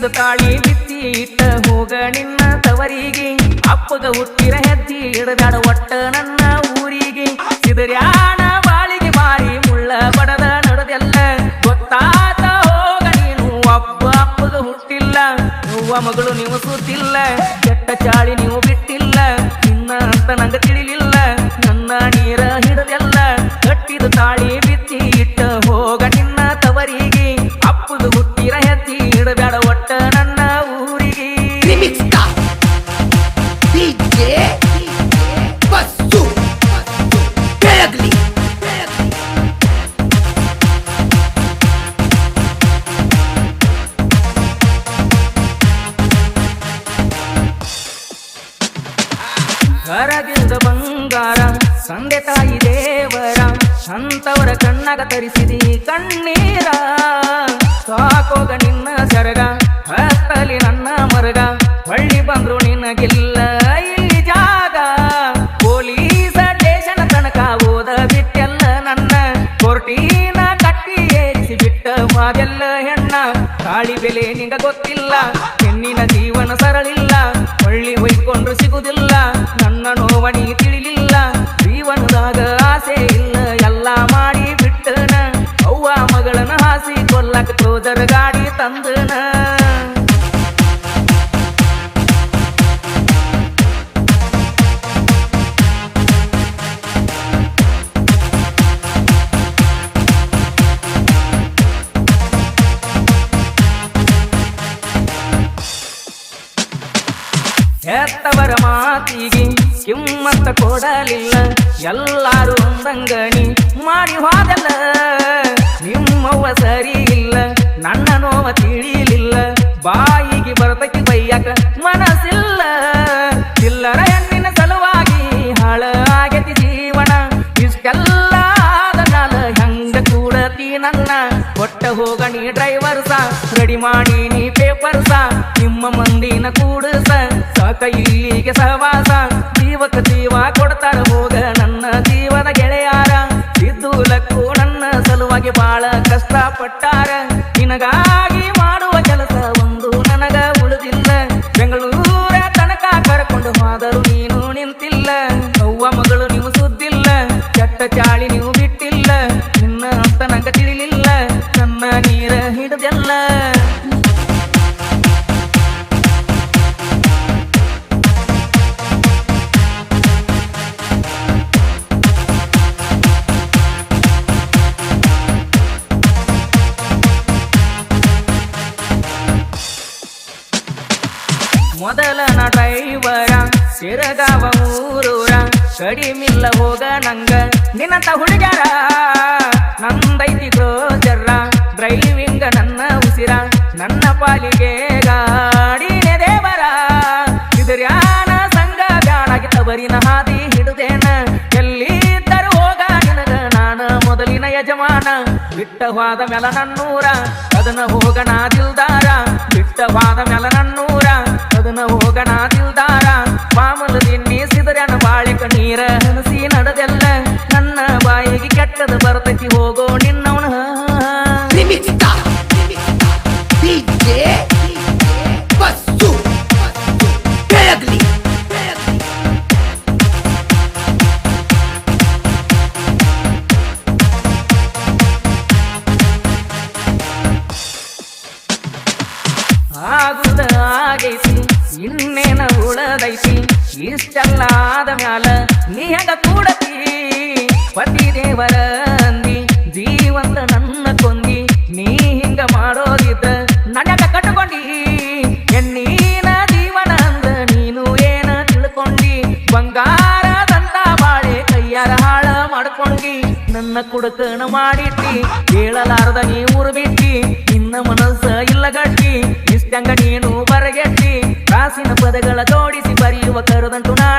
ಕಟ್ಟಿದ ತಾಳಿ ಬಿತ್ತಿ ಇಟ್ಟ ಹೋಗ ನಿನ್ನ ತವರಿಗೆ. ಅಪ್ಪಗ ಹುಟ್ಟಿರ ಹೆಜ್ಜಿ ಹಿಡದಾಡ ಒಟ್ಟ ನನ್ನ ಊರಿಗೆ. ಸಿದರ್ಯಾಣ ಬಾಳಿಗೆ ಬಾರಿ ಮುಳ್ಳ ಬಡದ ನಡೆದೆಲ್ಲ. ಗೊತ್ತಾತ ಹೋಗ ನೀನು, ಅಪ್ಪ ಅಪ್ಪಗ ಹುಟ್ಟಿಲ್ಲ. ಅವ್ವ ಮಗಳು ನೀವು ಸುತ್ತಿಲ್ಲ ಕೆಟ್ಟ ಚಾಳಿ ನೀವು ಬಿಟ್ಟಿಲ್ಲ ಅಂತವರ ಕಣ್ಣಾಗ ತರಿಸಿದಿ ಕಣ್ಣೀರ. ಸಾಕೋಗ ನಿನ್ನ ಸರಗ, ಹತ್ತಲಿ ನನ್ನ ಮರಗ, ಹೊಳ್ಳಿ ಬಂದ್ರು ನಿನಗಿಲ್ಲ ಇಲ್ಲಿ ಜಾಗ. ಪೊಲೀಸ ಸ್ಟೇಷನ್ ತನಕ ಓದ ಬಿಟ್ಟೆಲ್ಲ ನನ್ನ. ಕೊರ್ಟಿನ ಕಟ್ಟಿ ಏರಿಸಿ ಬಿಟ್ಟ ಮಾದೆಲ್ಲ ಹೆಣ್ಣ. ತಾಳಿ ಬೆಲೆ ನಿಂಗ ಗೊತ್ತಿಲ್ಲ, ಹೆಣ್ಣಿನ ಜೀವನ ಸರಳಿಲ್ಲ. ಹೊಳ್ಳಿ ಹೊಯ್ಕೊಂಡ್ರು ಸಿಗುದಿಲ್ಲ, ನನ್ನ ನೋವಣಿ ತಿಳಿಲಿಲ್ಲ. ಜೀವನದಾಗ ಆಸೆ ಗಾಡಿ ತಂದನ. ಹೆತ್ತವರ ಮಾತಿಗೆ ಕಿಮ್ಮತ್ತ ಕೊಡಲಿಲ್ಲ. ಎಲ್ಲಾರು ಒಂದಂಗಣಿ ಮಾಡಿ ಹೋದಲ್ಲ. ನಿಮ್ಮವ್ವ ಸರಿ ಇಲ್ಲ. ನನ್ನ ನೋವ ತಿಳಿಲಿಲ್ಲ. ಬಾಯಿಗೆ ಬರತಕ್ಕೆ ಬೈಯಕ ಮನಸ್ಸಿಲ್ಲ. ಚಿಲ್ಲರ ಹೆಣ್ಣಿನ ಸಲುವಾಗಿ ಹಾಳ ಆಗತಿ ಜೀವನ. ಇಷ್ಟೆಲ್ಲ ಆದ ಹೆಂಗ ಕೂಡತಿ ನನ್ನ? ಕೊಟ್ಟ ಹೋಗ ನೀ ಸಾ? ರೆಡಿ ಮಾಡಿ ನೀ ಪೇಪರ್ ಸಾ? ನಿಮ್ಮ ಮಂದಿನ ಕೂಡಸ? ಸಾಕ ಇಲ್ಲಿಗೆ ಸಹವಾಸ? ಜೀವಕ ಜೀವ ಕೊಡ್ತಾರ ಹೋಗ. ಕರ್ಕೊಂಡು ಹೋದರು ನೀನು ನಿಂತಿಲ್ಲ ಅವ್ವ ಮಗಳು ನೀವು ಸುದ್ದಿಲ್ಲ ಕೆಟ್ಟ ಚಾಳಿ ನೀವು ಬಿಟ್ಟಿಲ್ಲ ನಿನ್ನ ಅಂತ ನಂಗ ತಿಳಿಲಿಲ್ಲ ನನ್ನ ನೀರ ಹಿಡಿದೆಲ್ಲ ಮೊದಲನ ಡ್ರೈವರ ಸಿರಗಾವ ಊರೂರ ಕಡಿಮಿಲ್ಲ ಹೋಗ ನಂಗ. ನಿನ್ನಂತ ಹುಡುಗಾರ ನಂದೈತಿ ಕ್ರೋಜರ್ರ ಡ್ರೈವಿಂಗ ನನ್ನ ಉಸಿರ, ನನ್ನ ಪಾಲಿಗೆ ಗಾಡಿನೇ ದೇವರ. ಇದ್ರ್ಯಾನ ಸಂಘ ಬ್ಯಾಡಾಗಿ ತವರಿನ ಹಾದಿ ಹಿಡುದೇನ. ಎಲ್ಲಿದ್ದರು ಹೋಗ ನಿನಗ ನಾನ ಮೊದಲಿನ ಯಜಮಾನ. ಬಿಟ್ಟ ಹೋದ ಮೆಲ ನನ್ನೂರ, ಅದನ್ನ ಹೋಗಣ ದಿಲ್ದಾರ. ಬಿಟ್ಟ ಹೋದ ಮೆಲ ನನ್ನೂರ, ಅದನ್ನ ಹೋಗಣ ದಿಲ್ದಾರ. ಕೆಟ್ಟದ ಬರ್ತೈತಿ ಹೋಗೋ ನಿನ್ನವನ Remix Star DJ Basu Beradli ಆಗುದ ಆಗೈತಿ ಇನ್ನೇನ ಉಳದೈತಿ ಇಷ್ಟೆಲ್ಲ ಆದ ಮ್ಯಾಲ ನೀ ಹೆಂಗ ಕೂಡತಿ ಪತಿ ದೇವರ ನನ್ನ ಕುಡುಕಣ ಮಾಡಿಟ್ಟಿ, ಕೇಳಲಾರದ ನೀ ಊರು ಬಿಟ್ಟಿ ನಿನ್ನ ಮನಸ್ಸ ಇಲ್ಲ ಗಟ್ಟಿ ಇಷ್ಟಂಗ ನೀನು ಬರಗೆಟ್ಟಿ ಕಾಸಿನ ಪದಗಳ ಜೋಡಿಸಿ ಬರೆಯುವ ಕರದಂಟು ನಾಡಿನ